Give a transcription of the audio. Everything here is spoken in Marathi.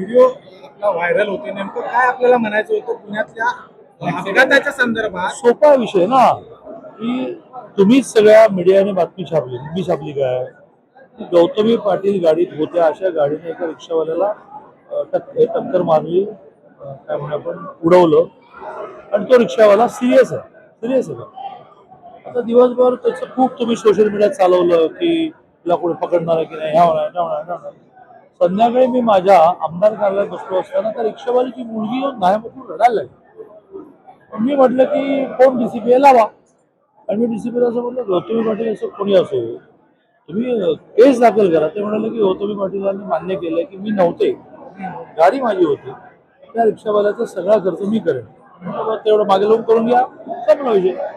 व्हिडिओ आपला व्हायरल होते नेमकं काय आपल्याला म्हणायचं होतं पुण्यातल्या अपघाताच्या संदर्भात? सोपा विषय ना. की तुम्हीच सगळ्या मीडियाने बातमी छापली. मी छापली काय? गौतमी पाटील गाडीत होत्या. अशा गाडीने एका रिक्षावाल्याला टक्कर मारली. काय म्हणू आपण? उडवलं. आणि तो रिक्षावाला सिरियस आहे. सिरियस आहे. आता दिवसभर त्याचं खूप तुम्ही सोशल मीडियात चालवलं की तुला कोणी पकडणार आहे की नाही? ह्या होणार त्या होणार होणार संध्याकाळी मी माझ्या आमदार कार्यालयात बसलो असताना त्या रिक्षावालीची मुलगी येऊन नाही रडायला लागली. मी म्हटलं की कोण डी सी डीसीपी लावा? आणि मी डी सी डीसीपीला असं म्हटलं गौतमी पाटील असं कोणी असो तुम्ही केस दाखल करा. ते म्हणाले की हो, गौतमी पाटीलांनी मान्य केलं की मी नव्हते. गाडी माझी होती. त्या रिक्षावाल्याचा सगळा खर्च मी करेन. तेवढं मागे लावून करून घ्या. संपला विषय.